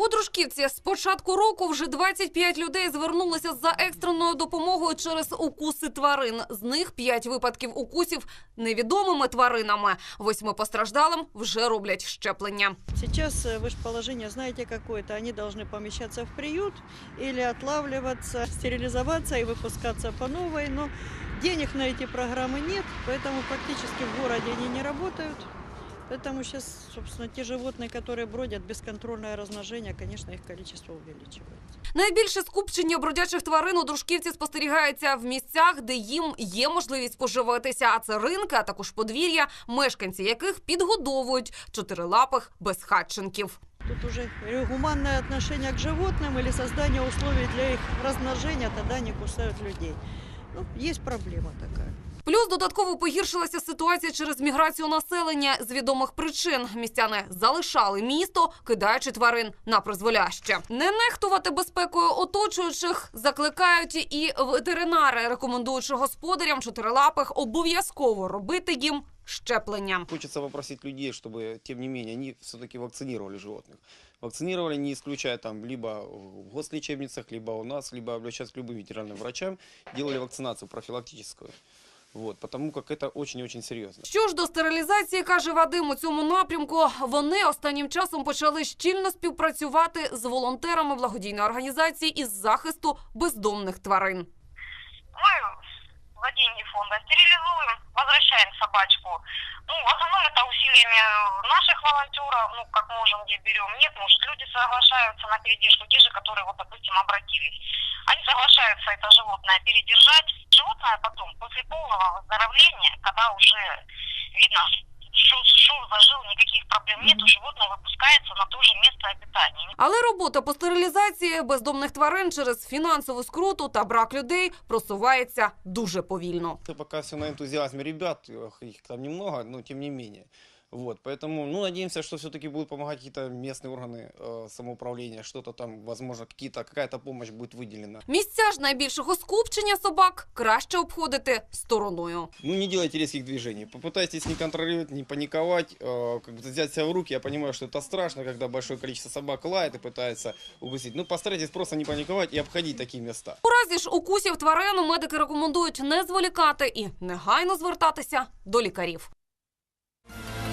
У Дружківці з початку року вже 25 людей звернулися за екстреною допомогою через укуси тварин. З них 5 випадків укусів невідомими тваринами. Восьми постраждалим вже роблять щеплення. Сейчас э, вы же положение знаете какое-то. Они должны помещаться в приют или отлавливаться, стерилизоваться и выпускаться по новой. Но денег на эти программы нет, поэтому практически в городе они не работают. Поэтому сейчас, собственно, те животные, которые бродят, бесконтрольное размножение, конечно, их количество увеличивается. Найбільше скупчення бродячих тварин у Дружківці спостерігається в місцях, де їм є можливість поживитися. А це ринки, а також подвір'я, мешканці яких підгодовують чотирилапих безхатченків. Тут уже говорю, гуманное отношение к животным или создание условий для их размножения, тогда они кусают людей. Ну, есть проблема такая. Плюс додатково погіршилася ситуація через міграцію населення з відомих причин. Містяни залишали місто, кидаючи тварин на призволяще. Не нехтувати безпекою оточуючих закликають і ветеринари, рекомендуючи господарям чотирилапих обов'язково робити їм щеплення. Хочется попросить людей, чтобы, тем не менее, они все-таки вакцинировали животных. Вакцинировали, не исключая там либо в гослечебницах, либо у нас, либо обращаясь к любым ветеринарным врачам, делали вакцинацию профилактическую. Вот, потому как это очень и очень серьезно. Що ж до стерилізації, каже Вадим, у цьому напрямку вони останнім часом почали щільно співпрацювати з волонтерами благодійної організації із захисту бездомних тварин. мы за деньги фонда стерилизуем, возвращаем собачку. Ну, в основном это усилиями наших волонтеров, ну, как можем, где берем. Нет, может, люди соглашаются на передержку, те же, которые, вот, допустим, обратились. Они соглашаются это животное передержать. Животное потом, после полного выздоровления, когда уже видно, что, что зажил, никаких проблем нет, животное выпускается на то же место обитания. Але робота по стерилізації бездомних тварин через фінансову скруту та брак людей просувається дуже повільно. Это пока все на энтузиазме ребят, эх, их там немного, но тем не менее. Вот, поэтому, ну, надеемся, что все-таки будут помогать какие-то местные органы э, самоуправления, что-то там, возможно, какие-то, какая-то помощь будет выделена. Місця ж найбільшого скупчення собак краще обходити стороною. Ну, не делайте резких движений. Попытайтесь не контролировать, не паниковать, э, как бы взять себя в руки. Я понимаю, что это страшно, когда большое количество собак лает и пытается укусить. Ну, постарайтесь просто не паниковать и обходить такие места. У разі ж укусів тварин медики рекомендують не зволікати і негайно звертатися до лікарів.